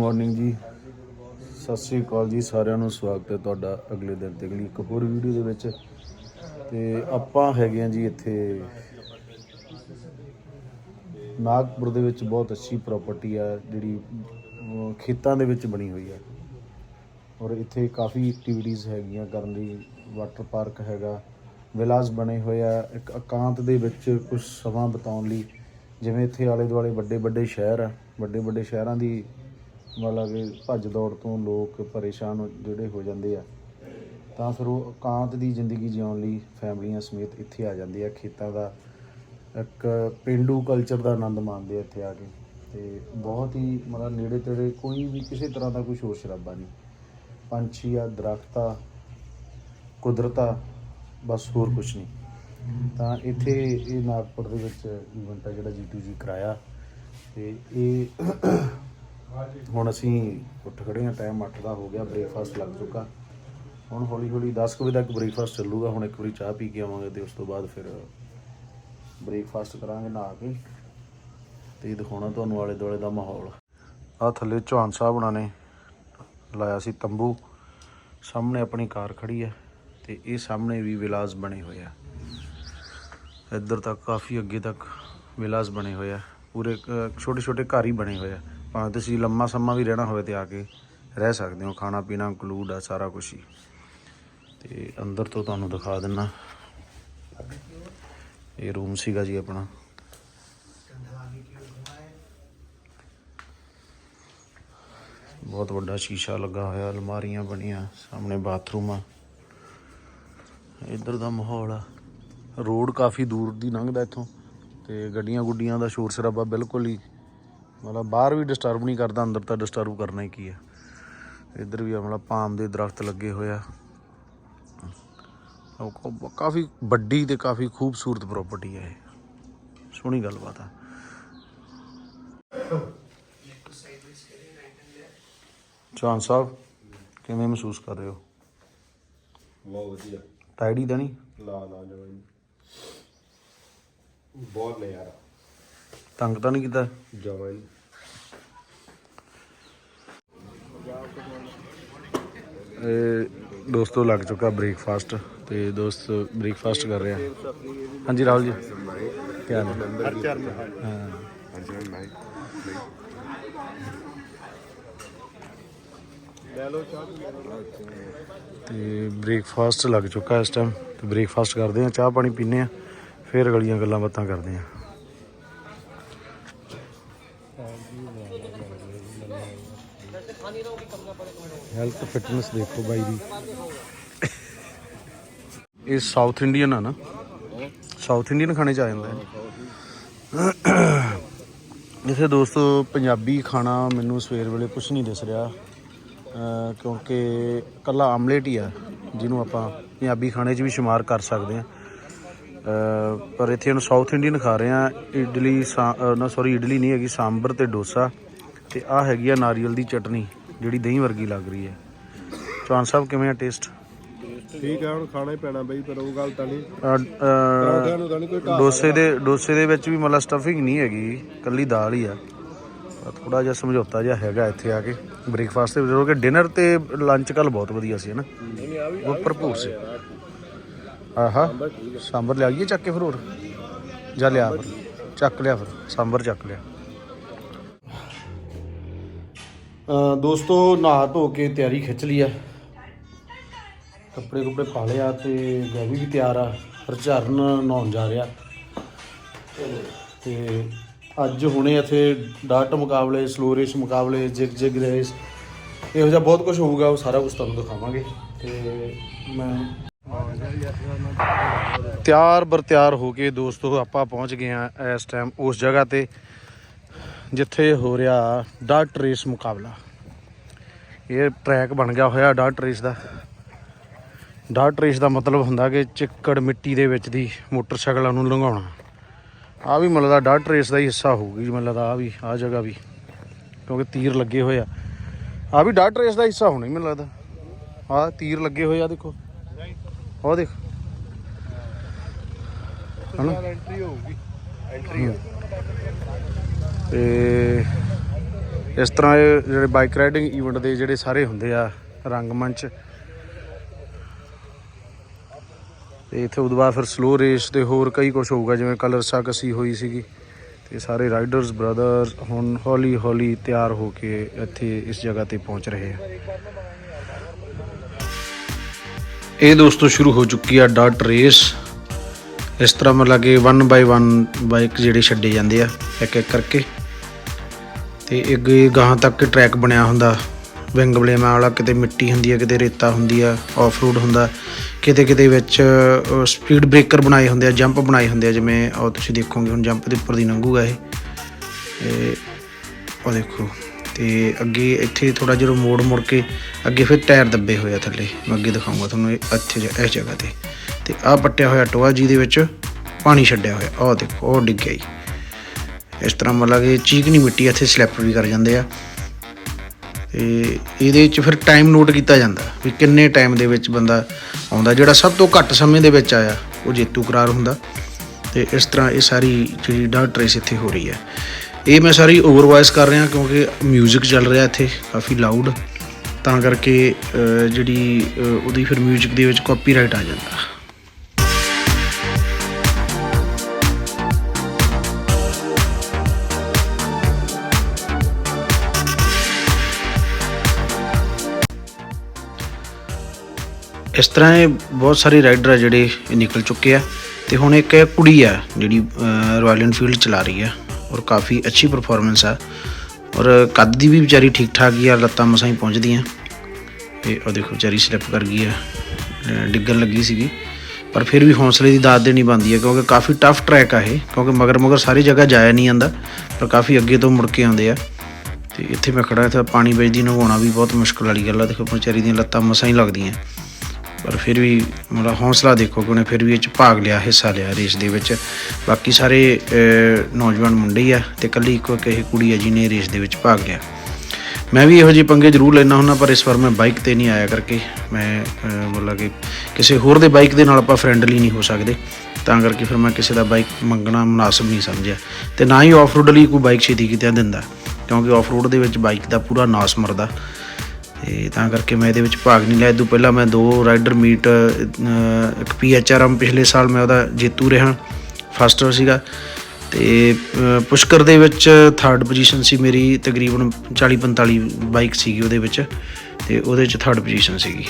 Morning ਜੀ। ਸਤਿ ਸ੍ਰੀ ਅਕਾਲ ਜੀ, ਸਾਰਿਆਂ ਨੂੰ ਸਵਾਗਤ ਹੈ ਤੁਹਾਡਾ ਅਗਲੇ ਦਿਨ ਤੇ ਅਗਲੀ ਇੱਕ ਹੋਰ ਵੀਡੀਓ ਦੇ ਵਿੱਚ। ਤੇ ਆਪਾਂ ਹੈਗੇ ਆ ਜੀ ਇੱਥੇ ਨਾਗਪੁਰ ਦੇ ਵਿੱਚ ਬਹੁਤ ਅੱਛੀ ਪ੍ਰਾਪਰਟੀ ਆ, ਜਿਹੜੀ ਖੇਤਾਂ ਦੇ ਵਿੱਚ ਬਣੀ ਹੋਈ ਆ। ਔਰ ਇੱਥੇ ਕਾਫੀ ਐਕਟੀਵਿਟੀਜ਼ ਹੈਗੀਆਂ, ਕਰਨ ਲਈ ਵਾਟਰ ਪਾਰਕ ਹੈਗਾ ਵਿਲਾਸ ਬਣੇ ਹੋਏ ਆ। ਇੱਕ ਇਕਾਂਤ ਦੇ ਵਿੱਚ ਕੁਝ ਸਮਾਂ ਬਿਤਾਉਣ ਲਈ, ਜਿਵੇਂ ਇੱਥੇ ਆਲੇ ਦੁਆਲੇ ਵੱਡੇ ਵੱਡੇ ਸ਼ਹਿਰ ਆ ਵੱਡੇ ਵੱਡੇ ਸ਼ਹਿਰਾਂ ਦੀ ਮਤਲਬ ਕਿ ਭੱਜ ਦੌੜ ਤੋਂ ਲੋਕ ਪਰੇਸ਼ਾਨ ਜਿਹੜੇ ਹੋ ਜਾਂਦੇ ਆ। ਤਾਂ ਫਿਰ ਉਹ ਇਕਾਂਤ ਦੀ ਜ਼ਿੰਦਗੀ ਜਿਉਣ ਲਈ ਫੈਮਲੀਆਂ ਸਮੇਤ ਇੱਥੇ ਆ ਜਾਂਦੇ ਆ। ਖੇਤਾਂ ਦਾ ਇੱਕ ਪਿੰਡੂ ਕਲਚਰ ਦਾ ਆਨੰਦ ਮਾਣਦੇ ਆ ਇੱਥੇ ਆ ਕੇ। ਤੇ ਬਹੁਤ ਹੀ ਮਤਲਬ ਨੇੜੇ ਤੇੜੇ ਕੋਈ ਵੀ ਕਿਸੇ ਤਰ੍ਹਾਂ ਦਾ ਕੋਈ ਸ਼ੋਰ ਸ਼ਰਾਬਾ ਨਹੀਂ। ਪੰਛੀ ਆ, ਦਰਖਤ ਆ, ਕੁਦਰਤ ਆ, ਬਸ ਹੋਰ ਕੁਝ ਨਹੀਂ। ਤਾਂ ਇੱਥੇ ਇਹ ਨਾਗਪੁਰ ਦੇ ਵਿੱਚ ਇਵੈਂਟ ਆ ਜਿਹੜਾ G2G ਕਰਾਇਆ। ਤੇ ਇਹ ਹੁਣ ਅਸੀਂ ਉੱਠ ਖੜੇ ਹਾਂ ਟਾਈਮ 8 ਦਾ ਹੋ ਗਿਆ ਬ੍ਰੇਕਫਾਸਟ ਲੱਗ ਚੁੱਕਾ। ਹੁਣ ਹੌਲੀ ਹੌਲੀ 10 ਕੁ ਵਜੇ ਤੱਕ ਬ੍ਰੇਕਫਾਸਟ ਚੱਲੂਗਾ, ਹੁਣ ਇੱਕ ਵਾਰੀ ਚਾਹ ਪੀ ਕੇ ਆਵਾਂਗੇ ਤੇ ਉਸ ਤੋਂ ਬਾਅਦ ਫਿਰ ਬ੍ਰੇਕਫਾਸਟ ਕਰਾਂਗੇ ਨਹਾ ਕੇ ਤੇ ਦਿਖਾਉਣਾ ਤੁਹਾਨੂੰ ਆਲੇ ਦੁਆਲੇ ਦਾ ਮਾਹੌਲ। ਆ ਥੱਲੇ ਚੌਹਾਨ ਸਾਹਿਬ ਉਹਨਾਂ ਨੇ ਲਾਇਆ ਸੀ ਤੰਬੂ। ਸਾਹਮਣੇ ਆਪਣੀ ਕਾਰ ਖੜੀ ਹੈ ਤੇ ਇਹ ਸਾਹਮਣੇ ਵੀ ਵਿਲਾਸ ਬਣੇ ਹੋਏ ਆ। ਇੱਧਰ ਤੱਕ ਕਾਫੀ ਅੱਗੇ ਤੱਕ ਵਿਲਾਸ ਬਣੇ ਹੋਏ ਆ। ਪੂਰੇ ਛੋਟੇ ਛੋਟੇ ਘਰ ਹੀ ਬਣੇ ਹੋਏ ਆ। ਭਾਵੇਂ ਤੁਸੀਂ ਲੰਮਾ ਸਮਾਂ ਵੀ ਰਹਿਣਾ ਹੋਵੇ ਤੇ ਆ ਕੇ ਰਹਿ ਸਕਦੇ ਹੋ। ਖਾਣਾ ਪੀਣਾ ਇਨਕਲੂਡ ਆ ਸਾਰਾ ਕੁਝ ਹੀ। ਤੇ ਅੰਦਰ ਤੋਂ ਤੁਹਾਨੂੰ ਦਿਖਾ ਦਿੰਨਾ। ਇਹ ਰੂਮ ਸੀਗਾ ਜੀ ਆਪਣਾ। ਬਹੁਤ ਵੱਡਾ ਸ਼ੀਸ਼ਾ ਲੱਗਾ ਹੋਇਆ, ਅਲਮਾਰੀਆਂ ਬਣੀਆਂ, ਸਾਹਮਣੇ ਬਾਥਰੂਮ। ਆ ਇੱਧਰ ਦਾ ਮਾਹੌਲ ਆ। ਰੋਡ ਕਾਫੀ ਦੂਰ ਦੀ ਲੰਘਦਾ ਇੱਥੋਂ। ਤੇ ਗੱਡੀਆਂ ਗੁੱਡੀਆਂ ਦਾ ਸ਼ੋਰ ਸ਼ਰਾਬਾ ਬਿਲਕੁਲ ਹੀ ਮਤਲਬ ਬਾਹਰ ਵੀ ਡਿਸਟਰਬ ਨਹੀਂ ਕਰਦਾ ਅੰਦਰ ਤਾਂ ਡਿਸਟਰਬ ਕਰਨਾ ਹੀ ਕੀ ਆ। ਇੱਧਰ ਵੀ ਮਤਲਬ ਪਾਮ ਦੇ ਦਰਖਤ ਲੱਗੇ ਹੋਏ ਆ। ਕਾਫੀ ਵੱਡੀ ਤੇ ਕਾਫੀ ਖੂਬਸੂਰਤ ਪ੍ਰਾਪਰਟੀ ਹੈ ਇਹ। ਸੋਹਣੀ ਗੱਲਬਾਤ ਆ। ਚੌਹਾਨ ਸਾਹਿਬ ਕਿਵੇਂ ਮਹਿਸੂਸ ਕਰ ਰਹੇ ਹੋ? ਬਹੁਤ ਵਧੀਆ। ਟਾਇਡੀ ਤਾਂ ਨਹੀਂ? ਲਾ ਲਾ ਜਵਾਈ ਬਹੁਤ ਨਜ਼ਾਰਾ। ਤੰਗ ਤਾਂ ਨਹੀਂ ਕੀਤਾ? ਜਵਾਈ ਇਹ ਦੋਸਤੋ ਲੱਗ ਚੁੱਕਾ ਬ੍ਰੇਕਫਾਸਟ ਤੇ ਦੋਸਤ ਬ੍ਰੇਕਫਾਸਟ ਕਰ ਰਿਹਾ। ਹਾਂਜੀ ਰਾਹੁਲ ਜੀ। ਕੀ ਹਾਲ ਹੈ? ਹਾਂ ਹਾਂਜੀ ਮੈਂ ਤੇ ਬ੍ਰੇਕਫਾਸਟ ਲੱਗ ਚੁੱਕਾ ਇਸ ਟਾਈਮ ਤੇ ਬ੍ਰੇਕਫਾਸਟ ਕਰਦੇ ਆ ਚਾਹ ਪਾਣੀ ਪੀਨੇ ਆ ਫਿਰ ਅਗਲੀਆਂ ਗੱਲਾਂ ਬਾਤਾਂ ਕਰਦੇ ਆ ਹੈਲਥ ਫਿਟਨੈਸ ਦੇਖੋ ਬਾਈ ਦੀ। ਇਹ ਸਾਊਥ ਇੰਡੀਅਨ ਆ ਨਾ। ਸਾਊਥ ਇੰਡੀਅਨ ਖਾਣੇ ਚ ਆ ਜਾਂਦਾ ਹੈ ਇਥੇ ਦੋਸਤੋ ਪੰਜਾਬੀ ਖਾਣਾ ਮੈਨੂੰ ਸਵੇਰ ਵੇਲੇ ਕੁਝ ਨਹੀਂ ਦਿਸ ਰਿਹਾ ਕਿਉਂਕਿ ਕੱਲਾ ਆਮਲੇਟ ਹੀ ਆ, ਜਿਹਨੂੰ ਆਪਾਂ ਪੰਜਾਬੀ ਖਾਣੇ 'ਚ ਵੀ ਸ਼ੁਮਾਰ ਕਰ ਸਕਦੇ ਆ ਪਰ ਇੱਥੇ ਹੁਣ ਸਾਊਥ ਇੰਡੀਅਨ ਖਾ ਰਹੇ ਆ ਇਡਲੀ ਸਾ- ਨਾ ਸੌਰੀ ਇਡਲੀ ਨਹੀਂ ਹੈਗੀ, ਸਾਂਬਰ ਤੇ ਡੋਸਾ। ਤੇ ਆ ਹੈਗੀ ਆ ਨਾਰੀਅਲ ਦੀ ਚਟਨੀ। ਜਿਹੜੀ ਦਹੀਂ ਵਰਗੀ ਲੱਗ ਰਹੀ ਹੈ। ਚੌਹਾਨ ਸਾਹਿਬ ਕਿਵੇਂ ਆ ਟੇਸਟ ਠੀਕ ਹੈ ਹੁਣ ਖਾਣਾ ਹੀ ਪੈਣਾ ਬਈ ਪਰ ਉਹ ਗੱਲ ਤਾਂ ਨਹੀਂ। ਅਹ, ਅਹ, ਪਰੌਂਠਿਆਂ ਨੂੰ ਤਾਂ ਨਹੀਂ ਕੋਈ ਢਾਹ ਡੋਸੇ ਦੇ ਡੋਸੇ ਦੇ ਵਿੱਚ ਵੀ ਮਤਲਬ ਸਟਫਿੰਗ ਨਹੀਂ ਹੈਗੀ ਕੱਲੀ ਦਾਲ ਹੀ ਆ। ਥੋੜਾ ਜਿਹਾ ਸਮਝੌਤਾ ਜਿਹਾ ਹੈਗਾ ਇੱਥੇ ਆ ਕੇ ਬ੍ਰੇਕਫਾਸਟ ਤੇ ਜਦੋਂ ਕਿ ਡਿਨਰ ਤੇ ਲੰਚ ਕੱਲ ਬਹੁਤ ਵਧੀਆ ਸੀ ਹਨਾ ਆ ਉਹ ਭਰਪੂਰ ਸੀ। ਆਹਾ ਸਾਂਬਰ ਲਿਆ ਗਈ ਚੱਕ ਕੇ ਫਿਰ ਹੋਰ? ਜਾ ਲਿਆ ਫਿਰ? ਚੱਕ ਲਿਆ ਫਿਰ ਸਾਂਬਰ ਚੱਕ ਲਿਆ। ਦੋਸਤੋ, ਨਹਾ ਧੋ ਕੇ ਤਿਆਰੀ ਖਿੱਚ ਲਈ ਆ। ਕੱਪੜੇ ਕੁਪੜੇ ਪਾ ਲਿਆ ਤੇ ਗੈਵੀ ਵੀ ਤਿਆਰ ਆ। ਹਰਚਰਨ ਨਹਾਉਣ ਜਾ ਰਿਹਾ। ਤੇ ਅੱਜ ਹੁਣੇ ਇੱਥੇ ਡਾਟ ਮੁਕਾਬਲੇ ਸਲੋ ਰੇਸ ਮੁਕਾਬਲੇ, ਜਿਗ ਜਿਗ ਰੇਸ ਇਹੋ ਜਿਹਾ ਬਹੁਤ ਕੁਝ ਹੋਊਗਾ, ਉਹ ਸਾਰਾ ਕੁਝ ਤੁਹਾਨੂੰ ਦਿਖਾਵਾਂਗੇ। ਤੇ ਮੈਂ ਤਿਆਰ ਬਰ ਤਿਆਰ ਹੋ ਕੇ ਦੋਸਤੋ, ਆਪਾਂ ਪਹੁੰਚ ਗਏ ਆ ਇਸ ਟਾਈਮ ਉਸ ਜਗ੍ਹਾ ਤੇ। ਜਿੱਥੇ ਹੋ ਰਿਹਾ ਡਾਟ ਰੇਸ ਮੁਕਾਬਲਾ। ਇਹ ਟਰੈਕ ਬਣ ਗਿਆ ਹੋਇਆ ਡਾਟ ਰੇਸ ਦਾ। ਡਾਟ ਰੇਸ ਦਾ ਮਤਲਬ ਹੁੰਦਾ ਕਿ ਚਿੱਕੜ ਮਿੱਟੀ ਦੇ ਵਿੱਚ ਦੀ ਮੋਟਰਸਾਈਕਲਾਂ ਨੂੰ ਲੰਘਾਉਣਾ। ਆ ਵੀ ਮਤਲਬ ਦਾ ਡਾਟ ਰੇਸ ਦਾ ਹੀ ਹਿੱਸਾ ਹੋਊਗੀ ਜੀ ਮਤਲਬ ਆ ਵੀ ਆ ਜਗ੍ਹਾ ਵੀ ਕਿਉਂਕਿ ਤੀਰ ਲੱਗੇ ਹੋਏ ਆ। ਆ ਵੀ ਡਾਟ ਰੇਸ ਦਾ ਹਿੱਸਾ ਹੋਣਾ ਹੀ ਮੈਨੂੰ ਲੱਗਦਾ। ਆ ਤੀਰ ਲੱਗੇ ਹੋਏ ਆ ਦੇਖੋ। ਉਹ ਦੇਖ। ਹਨਾ ਐਂਟਰੀ ਹੋਊਗੀ। ਐਂਟਰੀ ਤੇ ਇਸ ਤਰ੍ਹਾਂ ਇਹ ਜਿਹੜੇ ਬਾਈਕ ਰਾਈਡਿੰਗ ਇਵੈਂਟ ਦੇ ਜਿਹੜੇ ਸਾਰੇ ਹੁੰਦੇ ਆ ਰੰਗਮੰਚ, ਤੇ ਇੱਥੇ ਉਦੋਂ ਬਾਅਦ ਫਿਰ ਸਲੋ ਰੇਸ ਤੇ ਹੋਰ ਕਈ ਕੁਝ ਹੋਊਗਾ, ਜਿਵੇਂ ਕਲਰ ਸਾਕਸੀ ਹੋਈ ਸੀਗੀ, ਤੇ ਸਾਰੇ ਰਾਈਡਰਸ ਬ੍ਰਦਰ ਹੁਣ ਹੌਲੀ ਹੌਲੀ ਤਿਆਰ ਹੋ ਕੇ ਇੱਥੇ ਇਸ ਜਗ੍ਹਾ ਤੇ ਪਹੁੰਚ ਰਹੇ ਆ। ਇਹ ਦੋਸਤੋ ਸ਼ੁਰੂ ਹੋ ਚੁੱਕੀ ਆ ਡਾਟ ਰੇਸ ਇਸ ਤਰ੍ਹਾਂ ਮਤਲਬ ਕਿ 1 ਬਾਈ 1 ਬਾਈਕ ਜਿਹੜੇ ਛੱਡੇ ਜਾਂਦੇ ਆ ਇੱਕ ਇੱਕ ਕਰਕੇ। ਤੇ ਅੱਗੇ ਗਾਹਾਂ ਤੱਕ ਟਰੈਕ ਬਣਿਆ ਹੁੰਦਾ। ਵਿੰਗ ਬਲੇਮਾਂ ਵਾਲਾ ਕਿਤੇ ਮਿੱਟੀ ਹੁੰਦੀ ਹੈ ਕਿਤੇ ਰੇਤਾ ਹੁੰਦੀ ਆ ਆਫ ਰੋਡ ਹੁੰਦਾ। ਕਿਤੇ ਕਿਤੇ ਵਿੱਚ ਸਪੀਡ ਬ੍ਰੇਕਰ ਬਣਾਏ ਹੁੰਦੇ ਆ ਜੰਪ ਬਣਾਏ ਹੁੰਦੇ ਆ, ਜਿਵੇਂ ਉਹ ਤੁਸੀਂ ਦੇਖੋਗੇ ਹੁਣ ਜੰਪ ਦੇ ਉੱਪਰ ਦੀ ਲੰਘੂਗਾ ਇਹ। ਤੇ ਉਹ ਦੇਖੋ, ਤੇ ਅੱਗੇ ਇੱਥੇ ਥੋੜਾ ਜਿਹਾ ਮੋੜ ਮੁੜ ਕੇ ਅੱਗੇ ਫਿਰ ਟਾਇਰ ਦੱਬੇ ਹੋਏ ਆ ਥੱਲੇ। ਮੈਂ ਅੱਗੇ ਦਿਖਾਉਂਗਾ ਤੁਹਾਨੂੰ ਇਹ ਇੱਥੇ ਜ- ਇਸ ਜਗ੍ਹਾ ਤੇ। ਤੇ ਆਹ ਪੱਟਿਆ ਹੋਇਆ ਟੋਆ ਜਿਹਦੇ ਵਿੱਚ ਪਾਣੀ ਛੱਡਿਆ ਹੋਇਆ। ਉਹ ਦੇਖੋ ਉਹ ਡਿੱਗ ਗਿਆ ਜੀ। ਇਸ ਤਰ੍ਹਾਂ ਮਤਲਬ ਕਿ ਚੀਕਣੀ ਮਿੱਟੀ ਇੱਥੇ ਸਲਿੱਪ ਵੀ ਕਰ ਜਾਂਦੇ ਆ ਤੇ ਇਹਦੇ ਵਿੱਚ ਫਿਰ ਟਾਈਮ ਨੋਟ ਕੀਤਾ ਜਾਂਦਾ ਵੀ ਕਿੰਨੇ ਟਾਈਮ ਦੇ ਵਿੱਚ ਬੰਦਾ ਆਉਂਦਾ ਜਿਹੜਾ ਸਭ ਤੋਂ ਘੱਟ ਸਮੇਂ ਦੇ ਵਿੱਚ ਆਇਆ ਉਹ ਜੇਤੂ ਕਰਾਰ ਹੁੰਦਾ ਤੇ ਇਸ ਤਰ੍ਹਾਂ ਇਹ ਸਾਰੀ ਜਿਹੜੀ ਡਾਟ ਰੇਸ ਇੱਥੇ ਹੋ ਰਹੀ ਹੈ ਇਹ ਮੈਂ ਸਾਰੀ ਓਵਰ ਵੌਇਸ ਕਰ ਰਿਹਾ ਕਿਉਂਕਿ 뮤직 ਚੱਲ ਰਿਹਾ ਇੱਥੇ ਕਾਫੀ ਲਾਊਡ ਤਾਂ ਕਰਕੇ ਅਹ, ਜਿਹੜੀ ਅਹ, ਉਹਦੀ ਫਿਰ 뮤직 ਦੇ ਵਿੱਚ ਕਾਪੀਰਾਈਟ ਆ ਜਾਂਦਾ ਇਸ ਤਰ੍ਹਾਂ ਇਹ ਬਹੁਤ ਸਾਰੇ ਰਾਈਡਰ ਆ ਜਿਹੜੇ ਇਹ ਨਿਕਲ ਚੁੱਕੇ ਆ ਤੇ ਹੁਣ ਇੱਕ ਇਹ ਕੁੜੀ ਆ ਜਿਹੜੀ ਰਾਇਲ ਇਨਫੀਲਡ ਚਲਾ ਰਹੀ ਆ ਔਰ ਕਾਫੀ ਅੱਛੀ ਪਰਫਾਰਮੈਂਸ ਆ ਔਰ ਕੱਦ ਦੀ ਵੀ ਵਿਚਾਰੀ ਠੀਕ ਠਾਕ ਹੀ ਆ, ਲੱਤਾਂ ਮਸਾਂ ਹੀ ਪਹੁੰਚਦੀਆਂ। ਤੇ ਉਹ ਦੇਖੋ ਵਿਚਾਰੀ ਸਲਿੱਪ ਕਰ ਗਈ ਆ ਡਿੱਗਣ ਲੱਗੀ ਸੀਗੀ। ਪਰ ਫਿਰ ਵੀ ਹੌਸਲੇ ਦੀ ਦਾਤ ਦੇਣੀ ਬਣਦੀ ਹੈ ਕਿਉਂਕਿ ਕਾਫੀ ਟਫ ਟਰੈਕ ਆ ਇਹ, ਕਿਉਂਕਿ ਮਗਰ ਮਗਰ ਸਾਰੀ ਜਗ੍ਹਾ ਜਾਇਆ ਨਹੀਂ ਜਾਂਦਾ, ਪਰ ਕਾਫੀ ਅੱਗੇ ਤੋਂ ਮੁੜ ਕੇ ਆਉਂਦੇ ਆ। ਤੇ ਇੱਥੇ ਮੈਂ ਖੜਾ ਇੱਥੇ ਪਾਣੀ ਵਿੱਚ ਦੀ ਨਹਾਉਣਾ ਵੀ ਬਹੁਤ ਮੁਸ਼ਕਲ ਵਾਲੀ ਗੱਲ ਆ। ਦੇਖੋ ਵਿਚਾਰੀ ਦੀਆਂ ਲੱਤਾਂ ਮਸਾਂ ਹੀ ਲੱਗਦੀਆਂ। ਪਰ ਫਿਰ ਵੀ ਮਤਲਬ ਹੌਸਲਾ ਦੇਖੋ ਕਿ ਉਹਨੇ ਫਿਰ ਵੀ ਇਹ ਚ ਭਾਗ ਲਿਆ ਹਿੱਸਾ ਲਿਆ ਰੇਸ ਦੇ ਵਿੱਚ। ਬਾਕੀ ਸਾਰੇ ਨੌਜਵਾਨ ਮੁੰਡੇ ਹੀ ਆ ਤੇ ਕੱਲੀ ਇੱਕੋ ਇੱਕ ਇਹ ਕੁੜੀ ਆ ਜਿਹਨੇ ਰੇਸ ਦੇ ਵਿੱਚ ਭਾਗ ਲਿਆ। ਮੈਂ ਵੀ ਇਹੋ ਜਿਹੇ ਪੰਗੇ ਜ਼ਰੂਰ ਲੈਣਾ ਹੁੰਦਾ ਪਰ ਇਸ ਵਾਰ ਮੈਂ ਬਾਈਕ ਤੇ ਨਹੀਂ ਆਇਆ ਕਰਕੇ ਮੈਂ ਅਹ, ਮਤਲਬ ਕਿ ਕਿਸੇ ਹੋਰ ਦੇ ਬਾਈਕ ਦੇ ਨਾਲ ਆਪਾਂ ਫਰੈਂਡਲੀ ਨਹੀਂ ਹੋ ਸਕਦੇ। ਤਾਂ ਕਰਕੇ ਫਿਰ ਮੈਂ ਕਿਸੇ ਦਾ ਬਾਈਕ ਮੰਗਣਾ ਮੁਨਾਸਬ ਨਹੀਂ ਸਮਝਿਆ। ਤੇ ਨਾ ਹੀ ਆਫ ਰੋਡ ਲਈ ਕੋਈ ਬਾਈਕ ਛੇਤੀ ਕਿਤੇ ਦਿੰਦਾ ਕਿਉਂਕਿ ਆਫ ਰੋਡ ਦੇ ਵਿੱਚ ਬਾਈਕ ਦਾ ਪੂਰਾ ਨਾਸ ਮਰਦਾ। ਤੇ ਤਾਂ ਕਰਕੇ ਮੈਂ ਇਹਦੇ ਵਿੱਚ ਭਾਗ ਨਹੀਂ ਲਿਆ। ਇਹ ਤੋਂ ਪਹਿਲਾਂ ਮੈਂ ਦੋ ਰਾਈਡਰ ਮੀਟ ਇੱਕ ਪੀਐਚਆਰਐਮ ਪਿਛਲੇ ਸਾਲ ਮੈਂ ਉਹਦਾ ਜੇਤੂ ਰਿਹਾ। ਫਸਟਰ ਸੀਗਾ। ਤੇ ਪੁਸ਼ਕਰ ਦੇ ਵਿੱਚ ਥਰਡ ਪੋਜੀਸ਼ਨ ਸੀ ਮੇਰੀ। ਤਕਰੀਬਨ 40 45 ਬਾਈਕ ਸੀਗੀ ਉਹਦੇ ਵਿੱਚ। ਤੇ ਉਹਦੇ ਵਿੱਚ ਥਰਡ ਪੋਜੀਸ਼ਨ ਸੀਗੀ।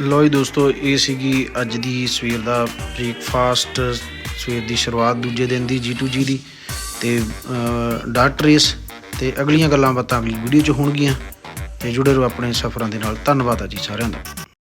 ਲੋ ਜੀ ਦੋਸਤੋ, ਇਹ ਸੀਗੀ ਅੱਜ ਦੀ ਸਵੇਰ ਦਾ ਬ੍ਰੇਕਫਾਸਟ ਸਵੇਰ ਦੀ ਸ਼ੁਰੂਆਤ ਦੂਜੇ ਦਿਨ ਦੀ G2G ਦੀ ਤੇ ਡਾਟ ਰੇਸ ਤੇ ਅਗਲੀਆਂ ਗੱਲਾਂ ਬਾਤਾਂ ਅਗਲੀ ਵੀਡੀਓ 'ਚ ਹੋਣਗੀਆਂ। ਤੇ ਜੁੜੇ ਰਹੋ ਆਪਣੇ ਸਫ਼ਰਾਂ ਦੇ ਨਾਲ। ਧੰਨਵਾਦ ਆ ਜੀ ਸਾਰਿਆਂ ਦਾ।